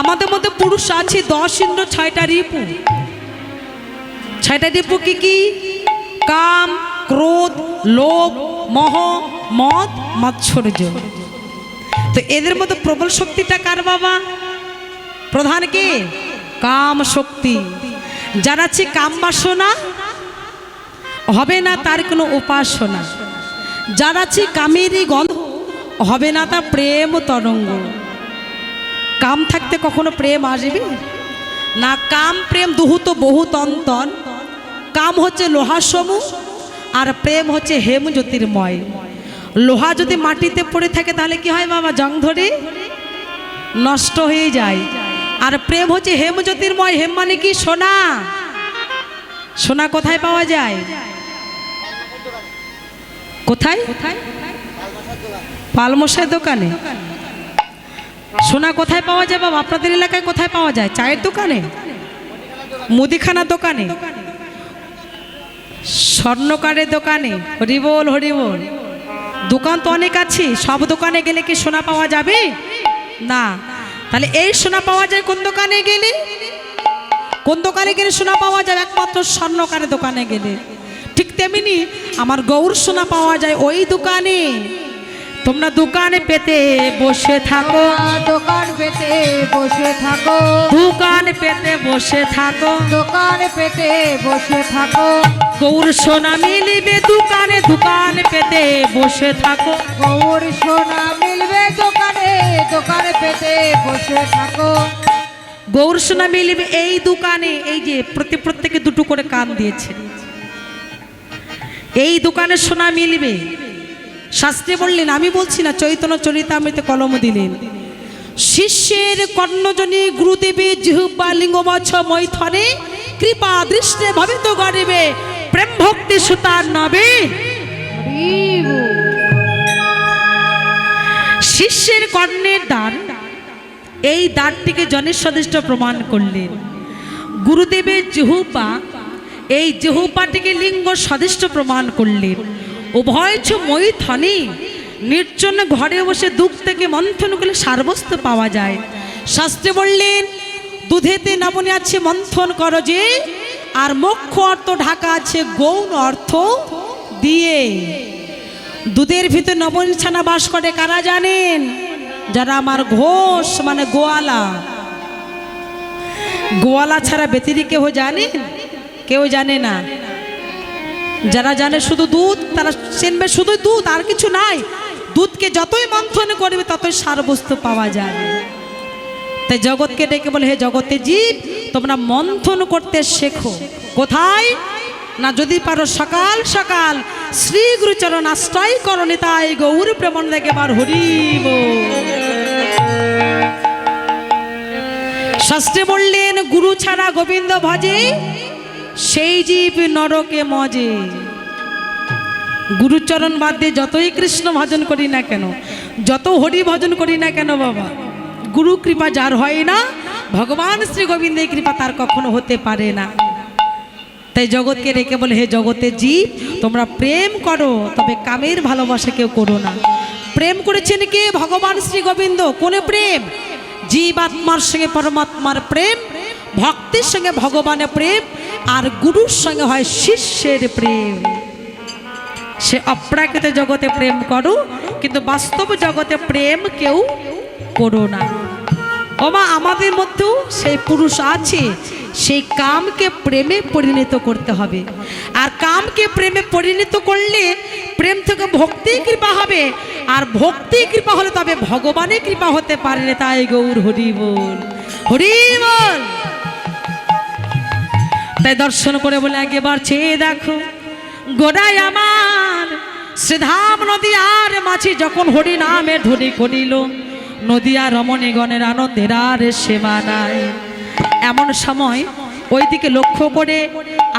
আমাদের মধ্যে পুরুষ আছে, দশ ইন্দ্র, ছয়টা রিপু। ছয়টা রিপু কি কি? কাম, ক্রোধ, লোভ, মহ, মদ, মাৎসর্য। তো এদের মধ্যে প্রবল শক্তিটা কার বাবা? প্রধান কে? কাম শক্তি। যার আছে কাম বাসনা, হবে না তার কোনো উপাসনা। যার আছে কামেরই গন্ধ, হবে না তা প্রেম তরঙ্গ। কাম থাকতে কখনো প্রেম আসবে? না, কাম, প্রেম দুহুত বহুত অন্তর। কাম হচ্ছে লোহা সমূহ আর প্রেম হচ্ছে হেম জ্যোতির্ময়। লোহা যদি মাটিতে পড়ে থাকে তাহলে কি হয় বাবা? জং ধরে নষ্ট হয়ে যায়। আর প্রেম হচ্ছে হেম জ্যোতির্ময়। হেম মানে কি? সোনা। সোনা কোথায় পাওয়া যায়? কোথায়? পালমশাই দোকানে। সোনা কোথায় পাওয়া যায় বাবা? আপনাদের এলাকায় কোথায় পাওয়া যায়? চায়ের দোকানে? মুদিখানার দোকানে? স্বর্ণকারের দোকানে? হরিবোল হরিবোল। দোকান তো অনেক আছে। সব দোকানে গেলে কি সোনা পাওয়া যাবে? না। তাহলে এই সোনা পাওয়া যায় কোন দোকানে গেলে? কোন দোকানে গেলে সোনা পাওয়া যায়? একমাত্র স্বর্ণকারের দোকানে গেলে। ঠিক তেমনি আমার গৌর সোনা পাওয়া যায় ওই দোকানে। তোমরা দোকানে পেতে বসে থাকো। দোকান পেতে বসে থাকো। দোকান পেতে বসে থাকো। দোকান পেতে বসে থাকো। গৌর সোনা মিলিবে দোকানে দোকান পেতে বসে থাকো। গৌর সোনা মিলবে দোকানে দোকান পেতে বসে থাকো। গৌর সোনা মিলিবে এই দোকানে এই যে প্রতি প্রত্যেকে দুটো করে কান দিয়েছে। এই দোকানে সোনা মিলবে। শাস্ত্রে বললেন, আমি বলছি না, চৈতন্য চরিতামৃতে কলম দিলেন। শিষ্যের কর্ণজনী গুরুদেবে জিহুবা লিঙ্গবছ মৈথরে কৃপা দৃষ্টে ভাবিত গরিবে প্রেম ভক্তি সুতার নবে। শিষ্যের কর্ণের দান এই দ্বারটিকে জনের সদিষ্ট প্রমাণ করলেন। গুরুদেবের জহুপা এই জহুপাটিকে লিঙ্গ সদিষ্ট প্রমাণ করলেন। উভয় ছ মৈথনে। নির্জন ঘরে বসে দুঃখ থেকে মন্থন করলে সারবস্ত পাওয়া যায়। শাস্ত্রে বললেন, দুধেতে নবনে আছে মন্থন করো যে, আর মোক্ষ অর্থ ঢাকা আছে গৌণ অর্থ দিয়ে। দুধের ভিতরে নবনী ছানা বাস করে কারা জানেন? যারা আমার ঘোষ মানে গোয়ালা। গোয়ালা ছাড়া ব্যতিরি কেউ জানেন? কেউ জানে না? যারা জানে শুধু দুধ, তারা চিনবে শুধু দুধ, আর কিছু নাই। দুধকে যতই মন্থন করবে, ততই সার বস্তু পাওয়া যাবে। তাই জগৎকে ডেকে বলে, হে জগতে জীব, তোমরা মন্থন করতে শেখো। কোথায়? না যদি পারো সকাল সকাল শ্রী গুরুচরণ আশ্রয় করো নিতাই গৌর প্রেমন দেখে বার হরিব। শাস্ত্রে বললেন, গুরু ছাড়া গোবিন্দ ভজে সেই জীব নরকে মজে। গুরুচরণ বাদ দিয়ে যতই কৃষ্ণ ভজন করি না কেন, যত হরি ভজন করি না কেন বাবা, গুরু কৃপা যার হয় না, ভগবান শ্রী গোবিন্দের কৃপা তার কখনো হতে পারে না। তাই জগৎকে রেখে বলে, হে জগতে জীব, তোমরা প্রেম করো, তবে কামের ভালোবাসা কেউ করো না। প্রেম করেছেন কে? ভগবান শ্রী গোবিন্দ। কোনে প্রেম? জীব আত্মার সঙ্গে পরমাত্মার প্রেম ভক্তির সঙ্গে ভগবানের প্রেম আর গুরুর সঙ্গে হয় শিষ্যের প্রেম। সে অপ্রাকৃত জগতে প্রেম করো, কিন্তু বাস্তব জগতে প্রেম কেউ করো না। ওমা, আমাদের মধ্যেও সেই পুরুষ আছে, সেই কামকে প্রেমে পরিণত করতে হবে। আর কামকে প্রেমে পরিণত করলে প্রেম থেকে ভক্তি কৃপা হবে, আর ভক্তি কৃপা হলে তবে ভগবানের কৃপা হতে পারে তাই গৌর হরি বল হরি বল তাই দর্শন করে বলে একেবার চেয়ে দেখো গোড়ায় আমার, শ্রীধাম নদী আর মাছি যখন হরি নামে ধ্বনি করিল, নদিয়া রমণীগণের আনন্দের আর নাই। এমন সময় ওইদিকে লক্ষ্য করে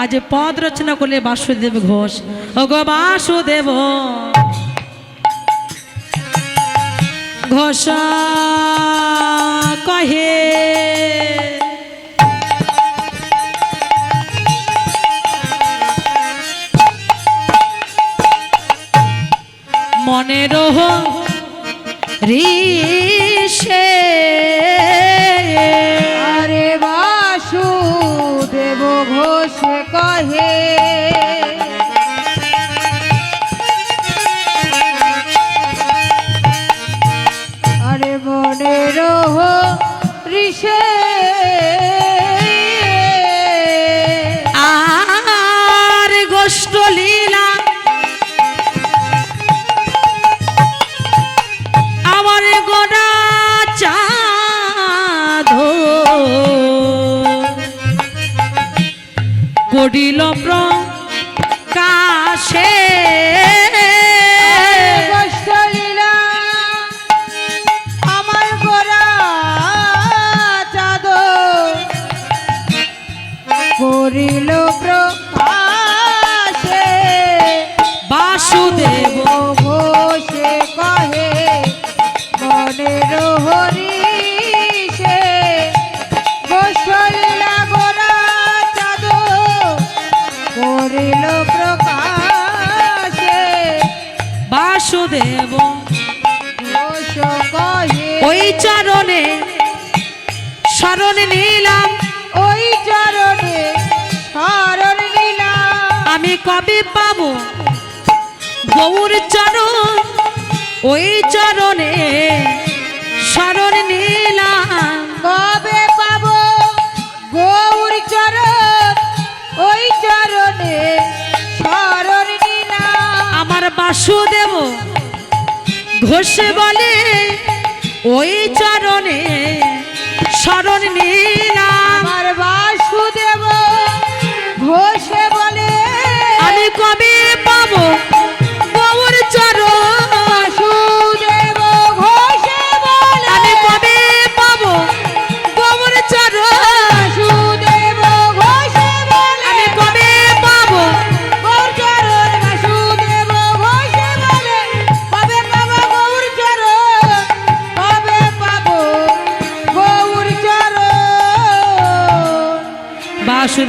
আজ পদ রচনা করলে বাসুদেব ঘোষ, ও গো বাসুদেব, ঘোষ কহে মনের রিষে আরে বাসু দেব ঘোষ কহে প্রকাশে করিল প্রকাশে। বাসুদেব ওই চরণে শরণ নিলাম। ওই চরণে শরণ নিলাম। আমি কবে পাবো? গৌর চরণ ওই চরণে শরণ নিলাম। কবে পাবো? গৌর বাসুদেব ঘোষে বলে ওই চরণে শরণ নিলাম।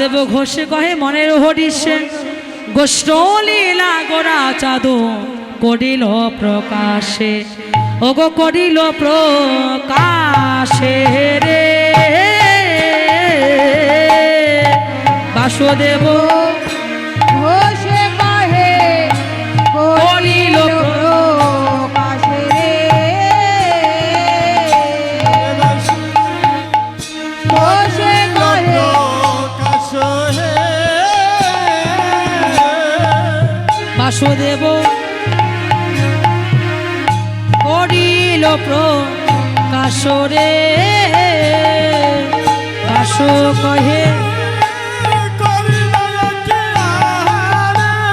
বাসুদেব ঘোষে কহে মনের হরিষে। গোষ্ঠ লীলা গোরা চাঁদো করিল প্রকাশে। ওগো করিল প্রকাশে রে। বাসুদেব বাসুদেব করিল প্রকাশরে বাসু কহে